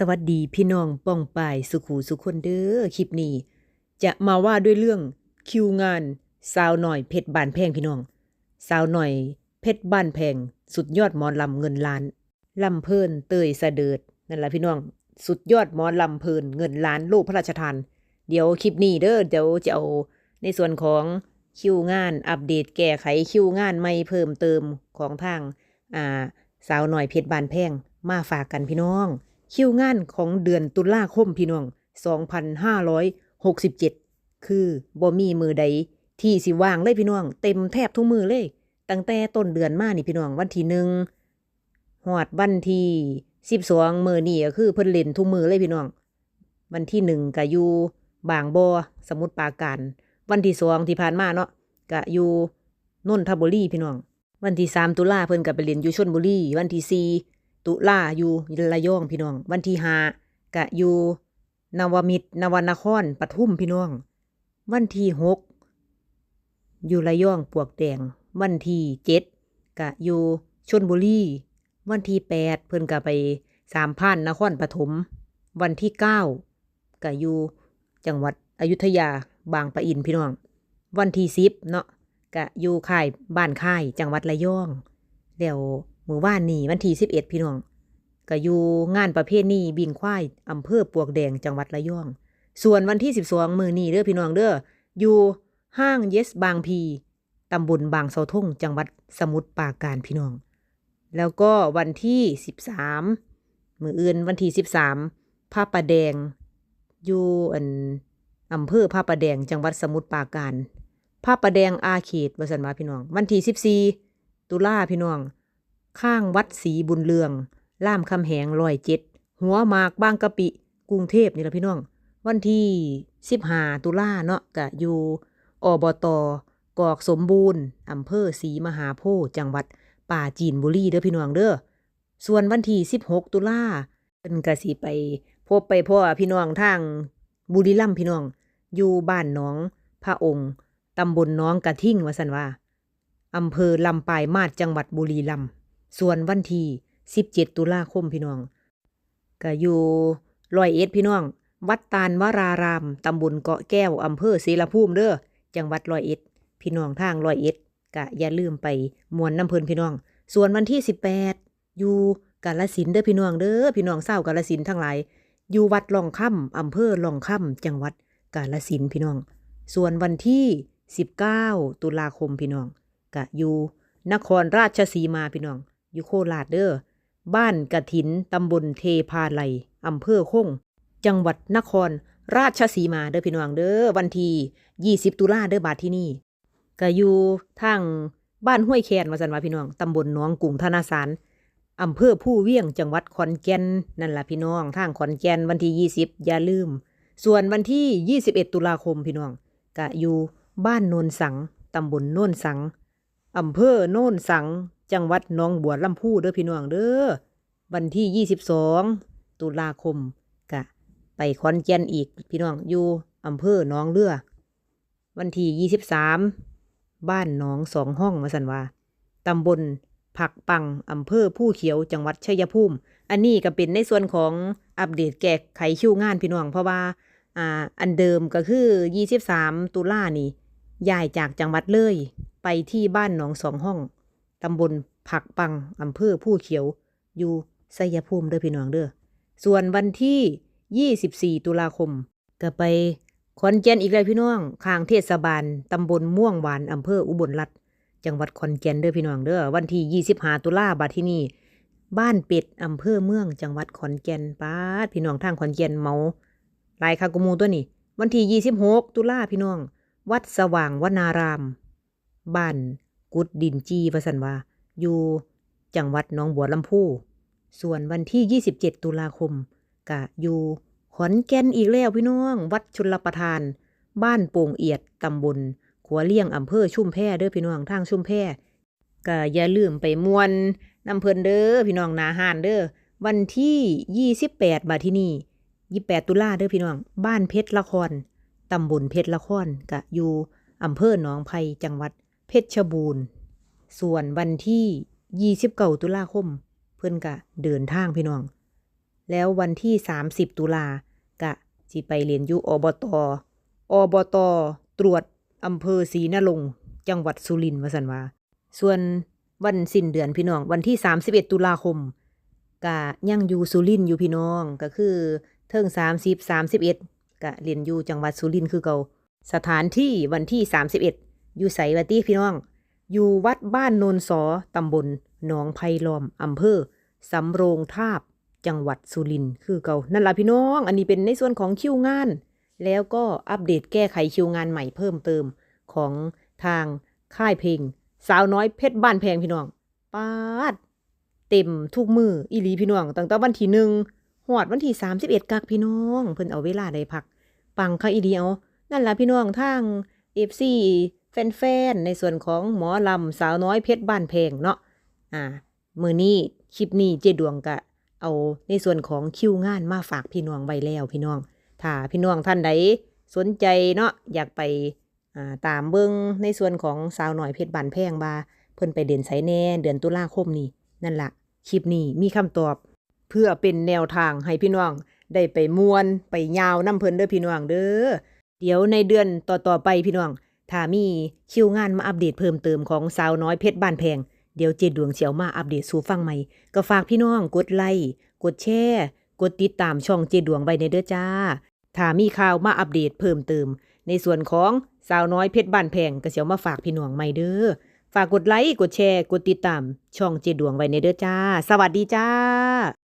สวัสดีพี่น้องป้องปายสุขูสุขคนเด้อคลิปนี้ จะมาว่าด้วยเรื่องคิวงานสาวหน่อยเพชรบ้านแพงพี่น้องสาวหน่อยเพชรบ้านแพง สุดยอดหมอลำเงินล้านลำเพลินเตยสะเดิดนั่นแหละพี่น้อง สุดยอดหมอลำเพลินเงินล้านโลกพระราชทาน เดี๋ยวคลิปนี้เด้อเดี๋ยวจะเอาในส่วนของคิวงานอัปเดตแก้ไขคิวงานไม่เพิ่มเติมของทางอ่าสาวหน่อยเพชรบานแพงมาฝากกันพี่น้อง คิวงานของเดือนตุลาคมพี่น้อง 2567 คือบ่มีมือใด ที่สิว่างเลยพี่น้อง เต็มแทบทุกมือเลย ตั้งแต่ต้นเดือนมานี่พี่น้องวันที่หนึ่งหอดวันที่สิบสองมือนี่ก็คือเพิ่นเล่นทุกมือเลยพี่น้อง วันที่หนึ่งก็อยู่บางบอสมุทรปราการวันที่สองที่ผ่านมาเนาะก็อยู่นนทบุรีพี่น้อง วันที่สามตุลาเพิ่นก็ไปเรียนอยู่ชลบุรีวันที่สี่ ตุลาอยู่ระยองพี่น้อง วันที่ห้าก็อยู่นวมิตรนวนครปทุมพี่น้อง วันที่หกอยู่ระยองปวกแดง วันที่เจ็ดก็อยู่ชลบุรีวันที่แปดเพิ่นก็ไปสามพันนครปฐมวันที่เก้าก็อยู่จังหวัดอยุธยาบางปะอินพี่น้อง วันที่สิบเนาะก็อยู่ค่ายบ้านค่ายจังหวัดระยองแล้ว มื้อวานนี้วันที่สิบเอ็ดพี่น้องก็อยู่งานประเภทนี้บิงควายอำเภอปวกแดงจังหวัดระยอง ส่วนวันที่สิบสองมือนี้เด้อพี่น้องเด้ออยู่ห้างเยสบางพีตำบลบางเสาทงจังหวัดสมุทรปราการพี่น้อง แล้วก็วันที่สิบสามมืออื่นวันที่สิบสามพระประแดง อยู่อันอำเภอพระประแดงจังหวัดสมุทรปราการพระประแดงอาเขตวสันวาพี่น้อง วันที่สิบสี่ตุลาพี่น้อง ข้างวัดศรีบุญเรือง ล่ามคำแหงลอยเจ็ด หัวหมากบางกะปิ กรุงเทพนี่ละพี่น้อง วันที่สิบห้าตุลาเนาะกะอยู่อบตกอกสมบูรณ์อำเภอศรีมหาโพธิ์จังหวัดป่าจีนบุรีเด้อพี่น้องเด้อ ส่วนวันที่สิบหกตุลาเป็นกะสิไป พบไปพ่อพี่น้องทางบุรีรัมย์พี่น้อง อยู่บ้านน้องพระองค์ตำบลหน้องกระทิ่งวสันว่าอำเภอลำปายมาศจังหวัดบุรีรัมย์ ส่วนวันที่สิบเจ็ดตุลาคมพี่น้องก็อยู่ร้อยเอ็ดพี่น้อง วัดตาลวราราม ตำบลเกาะแก้ว อำเภอศรีละภูมิเด้อ จังหวัดร้อยเอ็ด พี่น้องทางร้อยเอ็ดก็อย่าลืมไปมวนน้ำเพลินพี่น้อง ส่วนวันที่สิบแปดอยู่กาลสินเด้อพี่น้องเด้อ พี่น้องเศร้ากาลสินทั้งหลาย อยู่วัดหลองค่ำอำเภอหลองค่ำจังหวัดกาลสินพี่น้อง ส่วนวันที่ 19 ตุลาคมพี่น้องกะอยู่นครราชสีมาพี่น้อง อยู่โคราชเด้อบ้านกระถินตำบลเทพาไลอำเภอคง จังหวัดนคร ราชสีมาเด้อพี่น้องเด้อวันที่20 ตุลาเด้อบาทที่นี่ก็อยู่ทางบ้านห้วยแคนว่าสันว่าพี่น้องตำบลหนองกุ่งธนาสารอำเภอผู้เวียงจังหวัดขอนแก่นนั่นล่ะพี่น้องทางขอนแก่นวันที่ 20 อย่าลืม ส่วนวันที่ 21 ตุลาคมพี่น้องก็อยู่บ้านโนนสังตำบลโนนสังอำเภอโนนสัง จังหวัดหนองบัวลำพูเด้อพี่น้องเด้อวันที่22ตุลาคมกะ ไปขอนแก่นอีกพี่น้องอยู่อำเภอหนองเรือ วันที่23บ้านหนองสองห้องมาสันว่าตำบลผักปังอำเภอผู้เขียวจังหวัดชัยภูมิ อันนี้ก็เป็นในส่วนของอัปเดตแก้ไขคิวงานพี่น้อง เพราะว่าอ่าอันเดิมก็คือ 23 ตุลานี่ย้ายจากจังหวัดเลย ไปที่บ้านหนองสองห้อง ตำบลผักปังอำเภอผู้เขียว อยู่ไสยภูมิเด้อพี่น้องเด้อ ส่วนวันที่ 24 ตุลาคม ก็ไปขอนแก่นอีกแล้วพี่น้องข้างเทศบาลตำบลม่วงหวานอำเภออุบลรัตน์จังหวัดขอนแก่นเด้อพี่น้องเด้อ วันที่25ตุลาบัดที่นี่บ้านเป็ดอำเภอเมืองจังหวัดขอนแก่นป้าพี่น้องทางขอนแก่นเมาลายคากุมูตัวนี่วันที่ 26 ตุลาพี่น้อง วัดสว่างวนาราม บ้าน กุดดินจีวสันวาอยู่จังหวัดหนองบัวลำพู ส่วนวันที่ 27 ตุลาคมกะอยู่ขอนแก่นอีกแล้วพี่น้อง วัดชลประทาน บ้านโป่งเอียดตำบลขัวเลี่ยงอำเภอชุ่มแพเด้อพี่น้องทางชุ่มแพก็อย่าลืมไปมวนนำเพลินเด้อพี่น้องนาหานเด้อวันที่ 28 บาทที่นี่ 28 ตุลาเด้อพี่น้อง บ้านเพชรละครตำบลเพชรละครกะอยู่อำเภอหนองไผ่จังหวัด เพชรบูรณ์ ส่วนวันที่29ตุลาคม เพิ่อนกะเดินทางพี่น้อง แล้ววันที่30ตุลากะสิไปเรียนอยู่อบตอบตตรวจอำเภอศรีนรงจังหวัดสุรินทร์ว่าซั่นวาส่วนวันสิ้นเดือนพี่น้อง วันที่31ตุลาคมกะยังอยู่สุรินทร์อยู่พี่น้องก็คือเทิง30 31กะเรียนอยู่จังหวัดสุรินทร์คือเก่าสถานที่วันที่31อ อยู่ไสวะติพี่น้อง อยู่วัดบ้านโนนสอตำบลหนองไผ่ล้อมอำเภอสำโรงทาบ จังหวัดสุรินทร์คือเก่านั่นล่ะพี่น้อง อันนี้เป็นในส่วนของคิวงาน แล้วก็อัปเดตแก้ไขคิวงานใหม่เพิ่มเติมของทางค่ายเพลง สาวน้อยเพชรบ้านแพงพี่น้องปาด เต็มทุกมืออีหลีพี่น้องตั้งแต่วันที่หนึ่งหอดวันที่สามสิบเอ็ดกักพี่น้อง เพิ่นเอาเวลาได้พัก ปังค่ะอีเดียวนั่นล่ะพี่น้องทางเอฟซี แฟนๆในส่วนของหมอลำสาวน้อยเพชรบ้านแพงเนาะอ่ามือนี้คลิปนี้เจดวงกะ เอาในส่วนของคิวงานมาฝากพี่น้องไว้แล้วพี่น้องถ้าพี่น้องท่านใดสนใจเนาะอยากไปอ่าตามเบิ่งในส่วนของสาวหน่อยเพชรบานแพงบาเพิ่นไปเด่นไสแน่เดือนตุลาคมนี้นั่นละคลิปนี้มีคำตอบ เพื่อเป็นแนวทางให้พี่น้อง ได้ไปมวนไปยาวน้ำเพิ่นเด้อพี่น้องเด้อเดี๋ยวในเดือนต่อๆไปพี่น้อง ถ้ามีคิวงานมาอัปเดตเพิ่มเติมของสาวน้อยเพชรบ้านแพง เดี๋ยวเจดวงเสียวมาอัปเดตสู่ฟังใหม่ ก็ฝากพี่น้องกดไลค์กดแชร์กดติดตามช่องเจดวงไว้ในเด้อจ้า ถ้ามีข่าวมาอัปเดตเพิ่มเติม ในส่วนของสาวน้อยเพชรบ้านแพงก็เสียวมาฝากพี่น้องใหม่เด้อ ฝากกดไลค์กดแชร์ กดติดตาม ช่องเจดวงไว้ในเด้อจ้า สวัสดีจ้า